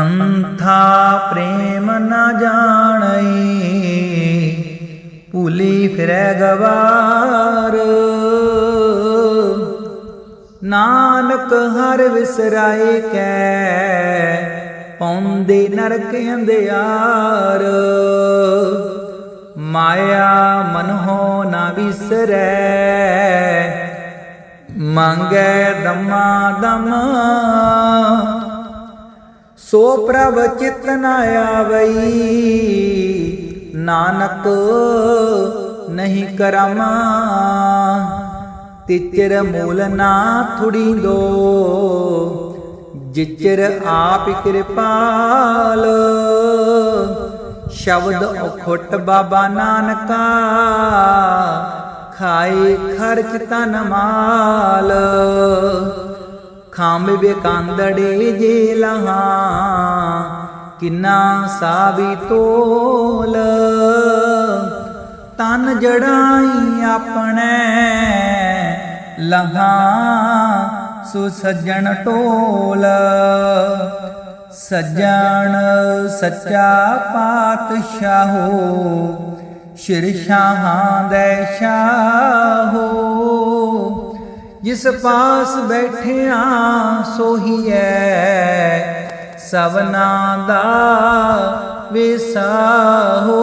ਅੰਥਾ ਪ੍ਰੇਮ ਨ ਜਾਣਈ, ਭੂਲੀ ਫਿਰੈ ਗਵਾਰ। ਨਾਨਕ ਹਰ ਵਿਸਰਾਏ ਕੈ ਪੌਂਦੇ ਨਰਕ ਅੰਧਿਆਰ। ਮਾਇਆ ਮਨਹੁ ਨਾ ਵਿਸਰੈ, ਮੰਗੈ ਦਮਾ ਦਮ। ਸੋ ਪ੍ਰਭ ਚਿਤ ਨ ਆਵਈ। ਨਾਨਕ ਨਹੀਂ ਕਰਮ। ਤਿਚਰ ਮੂਲ ਨਾ ਥੁੜੀ ਦੋ। ਜਿਚਰ ਆਪ ਕਿਰਪਾਲ। ਸ਼ਬਦ ਉਖਟ ਬਾਬਾ ਨਾਨਕਾ। ਖਾਏ ਖਰਚ ਤਨ ਮਾਲ। ਖਾਂਬ ਬੇਕਾਂਦੜੇ ਜੇ ਲਹਾ, ਕਿੰਨਾ ਸਾਬੀ ਤੋਲ। ਤਨ ਜੜਾਈ ਆਪਣੇ ਲਹਾ, ਸੁਸੱਜਣ ਟੋਲ ਸੱਜਣ ਸੱਚਾ ਪਾਤਸ਼ਾਹੋ, ਸ਼ਿਰ ਸ਼ਾਹਾਂ ਦੇ ਸ਼ਾਹੋ। ਜਿਸ ਪਾਸ ਬੈਠਿਆ ਸੋਹੀਐ ਸਭਨਾ ਦਾ ਵਿਸਾਹੋ